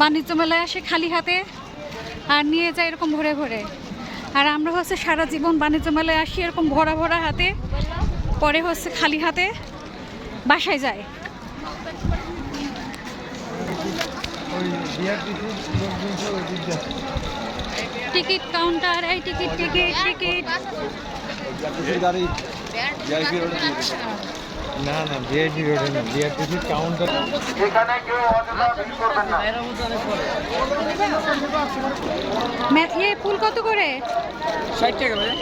বাণিজ্য মেলায় আসে খালি হাতে আর নিয়ে যায় এরকম ভরে ভরে আর আমরা হচ্ছে সারা জীবন বাণিজ্য মেলায় আসি এরকম ভরা ভরা হাতে পরে হচ্ছে খালি হাতে বাসায় যায় টিকিট কাউন্টার এই টিকিট টিকিট টিকিট না না ভিআইপি রোডে না ভিআইপি কাউন্টার মে- ইয়ে ফুল কত করে? ষাট টাকা ভাই।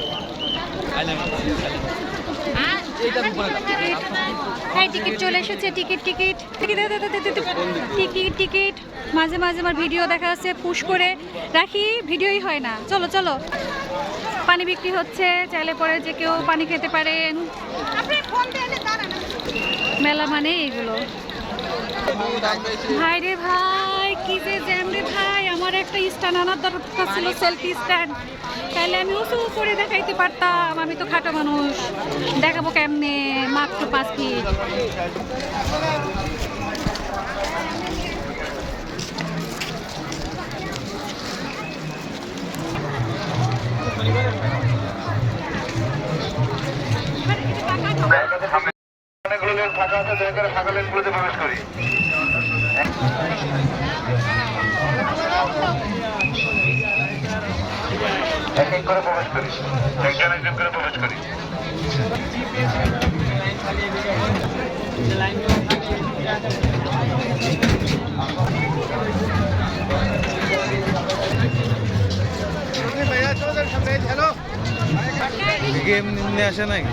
হ্যাঁ টিকিট চলে এসেছে ticket ticket. Ticket. Ticket ticket. মাঝে মাঝে আমার ভিডিও দেখা যাচ্ছে পুশ করে। রাখি ভিডিওই হয় না। চলো চলো। পানি বিক্রি হচ্ছে চাইলে পরে যে কেউ পানি খেতে পারেন। মেলা মানে এইগুলো। ভাই রে ভাই, কি যে জ্যাম রে ভাই, আমার একটা স্ট্যান্ড আনার দরকার ছিল সেলফি স্ট্যান্ড তাহলে আমি উঁচু করে দেখাইতে পারতাম, আমি তো খাটো মানুষ। দেখাবো কেমনে, মাত্র পাঁচ ফিট অনেকগুলো লেন ফাঁকা আছে দয়া করে ফাঁকা লেনগুলোতে প্রবেশ করি এক এক করে প্রবেশ করি একজন একজন করে প্রবেশ করি গেম নিয়ে আসে নাকি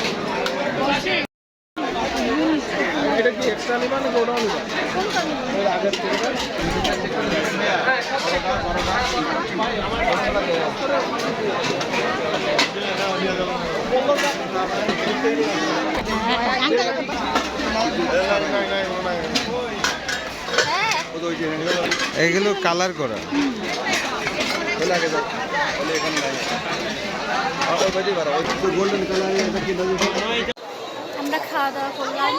শ্রমিক টেক্সটাইল এগুলো কালার করা। গোল্ডেন কালার এটা আমরা খাওয়া দাওয়া করলাম।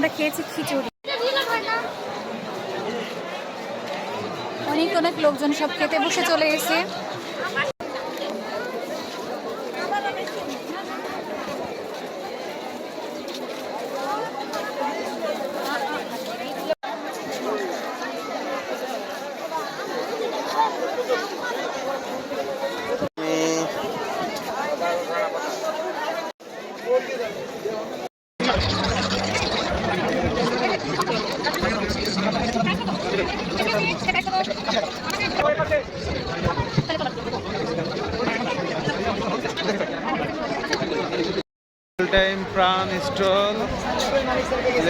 আমরা খেয়েছি খিচুড়ি। অনেক অনেক লোকজন সব খেতে বসে চলে এসে টাইম প্রাণ স্টল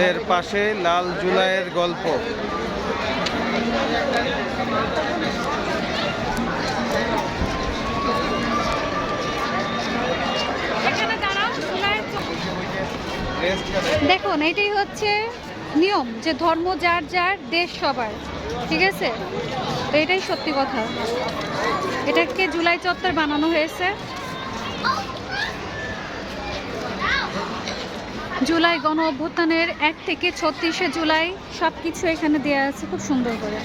এর পাশে লাল জুলাইয়ের গল্প। দেখুন এটাই হচ্ছে নিয়ম যে ধর্ম যার যার দেশ সবার। ঠিক আছে? তো এটাই সত্যি কথা। এটাকে জুলাই চত্বর বানানো হয়েছে। জুলাই গণ অভ্যুত্থানের এক থেকে ছত্রিশে জুলাই সব কিছু এখানে দেওয়া আছে, খুব সুন্দর করে।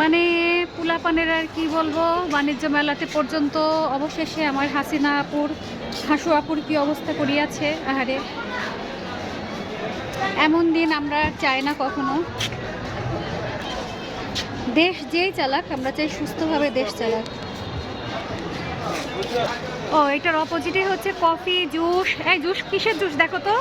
মানে পুলাপানের আর কি বলব, বাণিজ্য মেলাতে পর্যন্ত অবশেষে আমার হাসিনা আপুর হাসু আপুর কি অবস্থা করিয়াছে? আহারে। এমন দিন আমরা চাই না কখনো। দেশ যেই চালাক, আমরা চাই সুস্থভাবে দেশ চালাক। ও, এটার অপোজিটে হচ্ছে কফি জুস এই জুস কিসের জুস দেখো তো?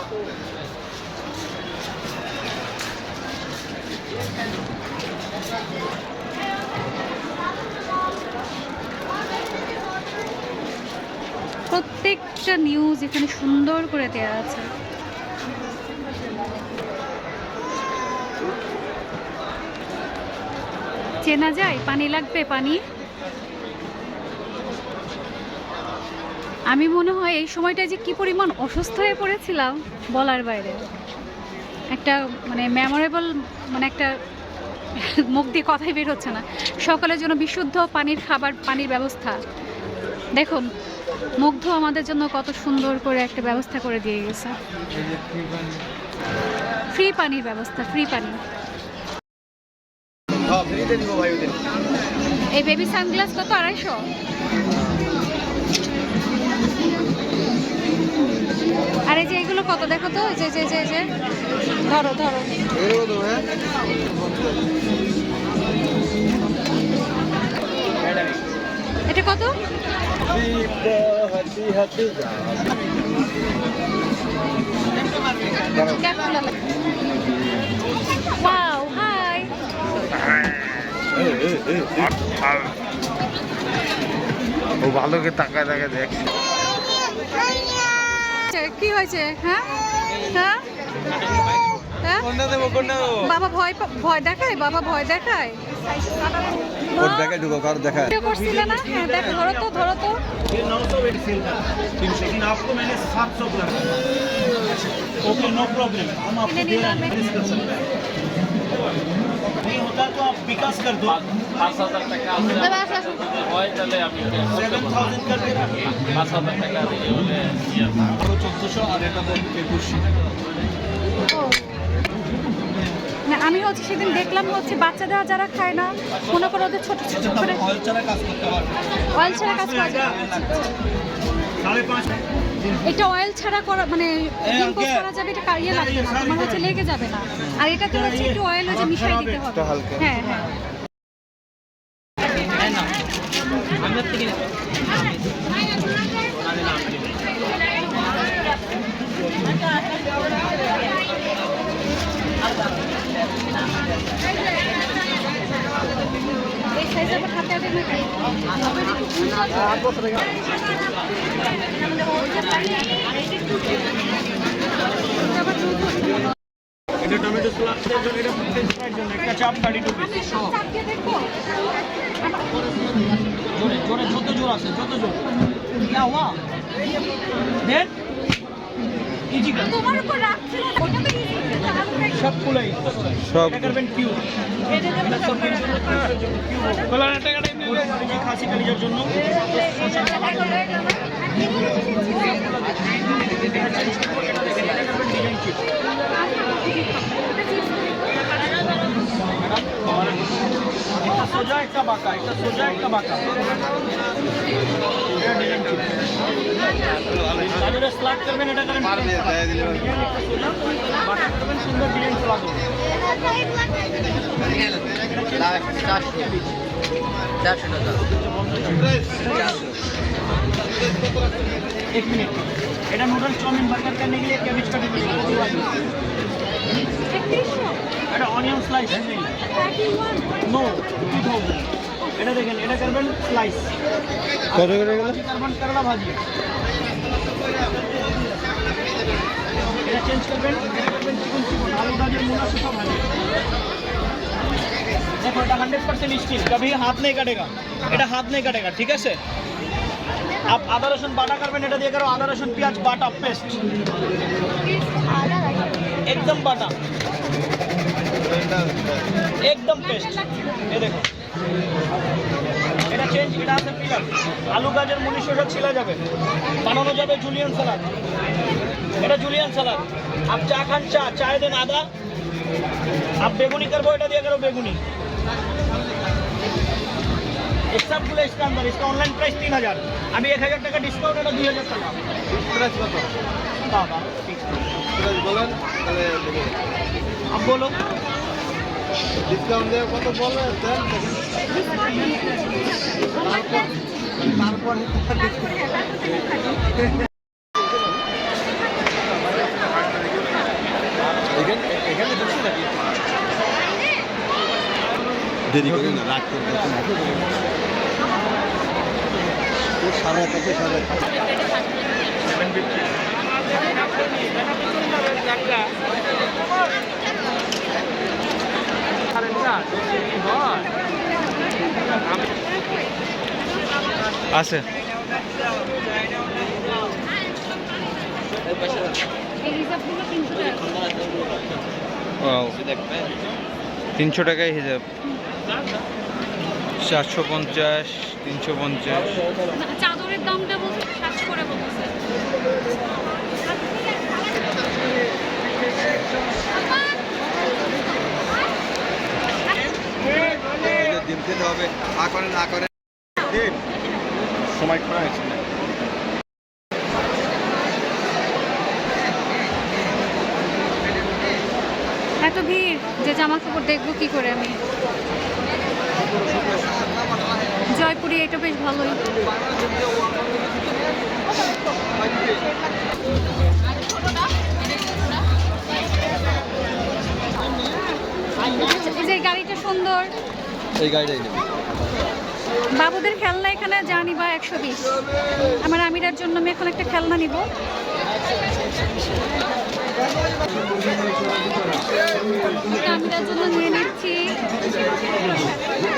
প্রত্যেকটা নিউজ এখানে সুন্দর করে দেওয়া আছে। চেনা যায়? পানি লাগবে, পানি? আমি মনে হয় এই সময়টা যে কি পরিমাণ অসুস্থ হয়ে পড়েছিলাম বলার বাইরে। একটা মানে মেমোরেবল মানে একটা মুখ দিয়ে কথাই বের হচ্ছে না। সকালের জন্য বিশুদ্ধ পানির খাবার, পানির ব্যবস্থা। দেখুন, মুগ্ধ আমাদের জন্য কত সুন্দর করে একটা ব্যবস্থা করে দিয়ে গেছে। ফ্রি পানির ব্যবস্থা ফ্রি পানি। হ্যাঁ দিব ভাই ওদের? এই বেবি সানগ্লাস কত? আড়াইশো? আর এই যে এগুলো কত? দেখো তো যে যে যে যে। ধরো ধরো। হ্যাঁ? এটা কত? হাতি হাতি ও ভালো করে তাকায় তাকায় দেখছে কি হয়েছে হ্যাঁ হ্যাঁ হ্যাঁ কোনটা দেবো কোনটা দেবো বাবা ভয় পা- ভয় দেখায় বাবা ভয় দেখায় ওর ব্যাগে ঢুকো কার দেখা ভিডিও করছিলে না হ্যাঁ দেখো ধরো তো ধরো তো लेकिन आपको मैंने सात सौ बोला ओके नो प्रॉब्लम हम आपको कितने दे रहे दिन हैं में? डिस्कस सकते हैं नहीं বিকাশ কর দো 5000 আমি হচ্ছে সেদিন দেখলাম হচ্ছে বাচ্চারা যারা খায় না মনে করো ওদের ছোট ছোট আচ্ছা, করে অয়েল ছাড়া কাজ করতে পারবে অয়েল ছাড়া কাজ করা যাবে এটা অয়েল ছাড়া করা মানে ডিম্পোজ করা যাবে এটা কারিয়ে লাগবে না তোমার হচ্ছে লেগে যাবে না। আর এটাতে হচ্ছে একটু অয়েল হচ্ছে মিশাই দিতে হবে হ্যাঁ হ্যাঁ। এই সাইজ আবার হাতে হাতে নাকি আবার একটু উল্টো আবার উল্টো এটা টমেটো সস জন্য, এটা ফ্রেঞ্চ ফ্রাইয়ের জন্য, একটা চাপ 32 পিস চাপ জোরে জোরে, যত জোর আছে, যত জোর। ইয়া, ওয়া। দেন। ইজি তোমার উপর রাখছিল সবগুলাই সব করবেন কিউ কলার টাকাটা এমনি খাসি কালিজার জন্য সোজা একটা বাঁকা একটা সোজা একটা বাঁকা এটা স্লাগ করবেন এটা করেন সোজা বাঁকা एक मिनट এটা নুডলস চাউমিন বার্গার करने के लिए कैबेज का डिश এটা onion slice no two thousand এটা দেখেন এটা করবেন স্লাইস কত করে গেল করবেন করলা ভাজি এটা চেঞ্জ করবেন এটা করবেন চিকন চিকন আলু গাজর মুলা শুকা ভাজি দেখো, এটা হান্ড্রেড পার্সেন্ট স্টিল কবি, হাত নেই কাটেগা। এটা হাত নেই কাটেগা, ঠিক আছে? আপ, আদা, রসুন, বাটা করবেন এটা দিয়ে করো আদা, রসুন, পেঁয়াজ, বাটা, পেস্ট। একদম বাটা। একদম পেস্ট। এ দেখো। এটা চেঞ্জ এটা আছে পিলার আলু, গাজের মুনিশ ওটা ছিলা যাবে। বানানো যাবে জুলিয়ান স্যালাড এটা জুলিয়ান স্যালাড আপ চা খান, চা। চায় দেন আদা। আপ বেগুনি করব, এটা দিয়ে করো বেগুনি। एक सब खुला इसका अंदर इसका ऑनलाइन प्राइस तीन हजार अभी एक हजार टका डिस्काउंट है दुई हजार टका প্রাইস কত बाबा ठीक প্রাইস বলেন তাহলে দেবো। अब बोलो ডিসকাউন্ট দেওয়া কত বলবেন দেন দেখেন। দেরি করে না সাড়ে আছে। তিনশো টাকায় হিজাব চারশো পঞ্চাশ তিনশো পঞ্চাশ। না, চাদরের দামটা বলছে সাতশো করে বলছে ডিম খেতে হবে। আ করে না করে। ডিম। সময় করা হয়েছে। না এত ভিড় যে জামা কাপড় দেখব কি করে আমি? জয়পুরি এটা বেশ ভালোই। যে গাড়িটা সুন্দর। এই গাড়িটাই নেবে। বাবুদের খেলনা এখানে জানি বা একশো বিশ। আমার আমিরার জন্য আমি এখন একটা খেলনা নিব। এটা আমিরার জন্য নিয়ে নিচ্ছি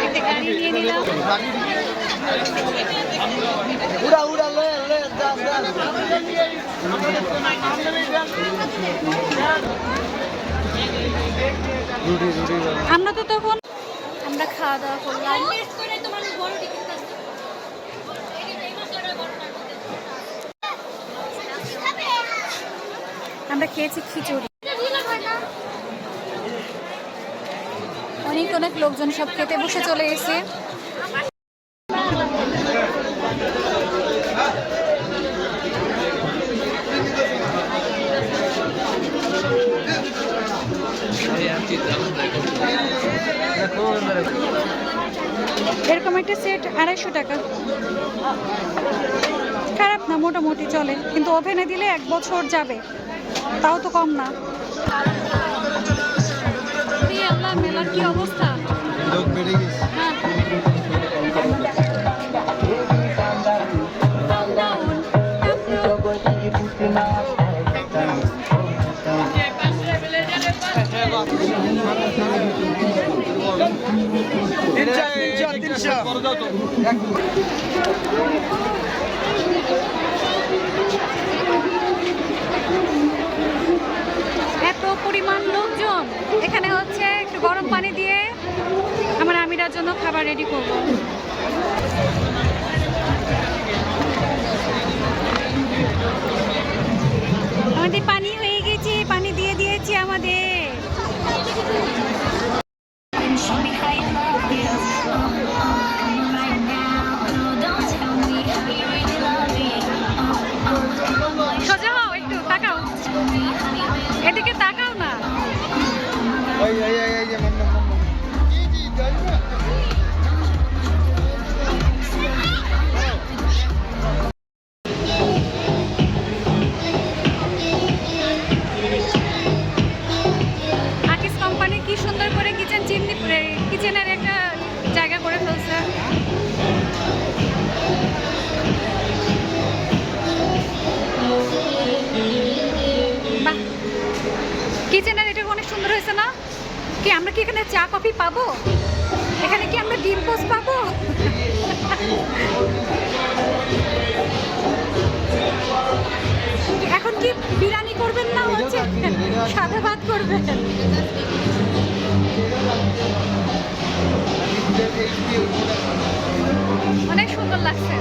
একটা আমরা তো তখন আমরা খাওয়া দাওয়া করলাম। আমরা খেয়েছি খিচুড়ি। অনেক অনেক লোকজন সব খেতে বসে চলে এসে এরকম একটা সেট আড়াইশো টাকা। খারাপ না, মোটামুটি চলে। কিন্তু ওভেনে দিলে এক বছর যাবে। তাও তো কম না। মেলার কি অবস্থা? লোক বেড়ে গেছে। পরিমাণ লোকজন। এখানে হচ্ছে একটু গরম পানি দিয়ে আমার আমিরার জন্য খাবার রেডি করব। অনেক সুন্দর লাগছে।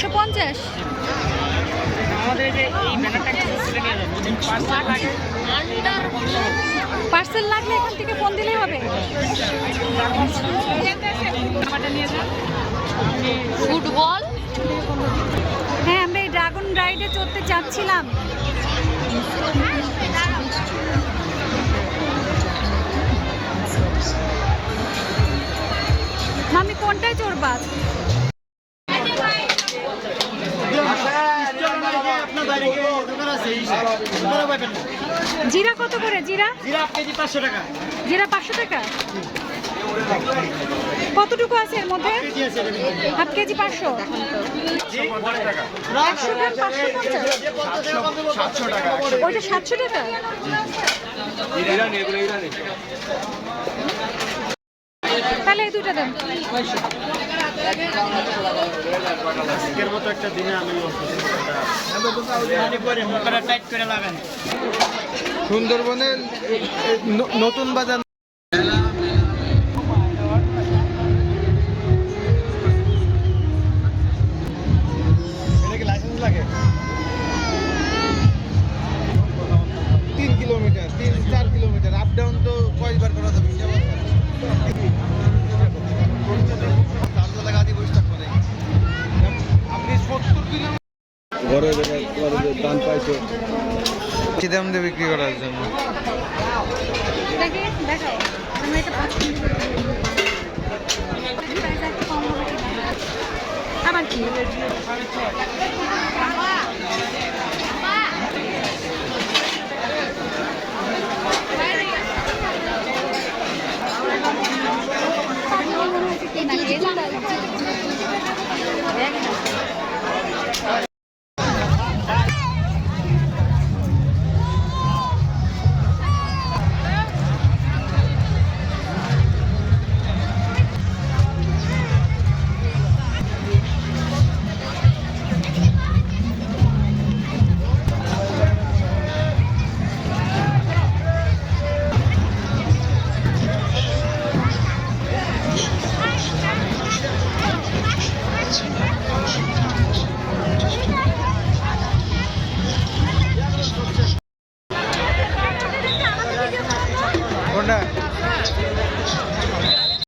একশো পঞ্চাশ। পার্সেল লাগে পার্সেল লাগলে এখান থেকে ফোন দিলেই হবে। ফুটবল? হ্যাঁ আমরা এই ড্রাগন রাইডে চড়তে চাচ্ছিলাম। মামি কোনটায় চড়বা জিরা কত জিরা জিরা কেজি পাঁচশো টাকা। জিরা পাঁচশো টাকা? কতটুকু আছে এর মধ্যে? হাফ কেজি পাঁচশো। একশো গ্রাম পাঁচশো পঞ্চাশ? ওইটা সাতশো টাকা? তাহলে এই দুটো দেন। করে মুখটা টাইট করে লাগান সুন্দরবনের নতুন বাজার কিলোমিটার ঘরে দান পাইছে কি দাম দিয়ে বিক্রি করার জন্য দেখি দেখাও আমরা এটা পাঁচ কেজি করে দিই। একটু কম হবে কিনা। আবার কি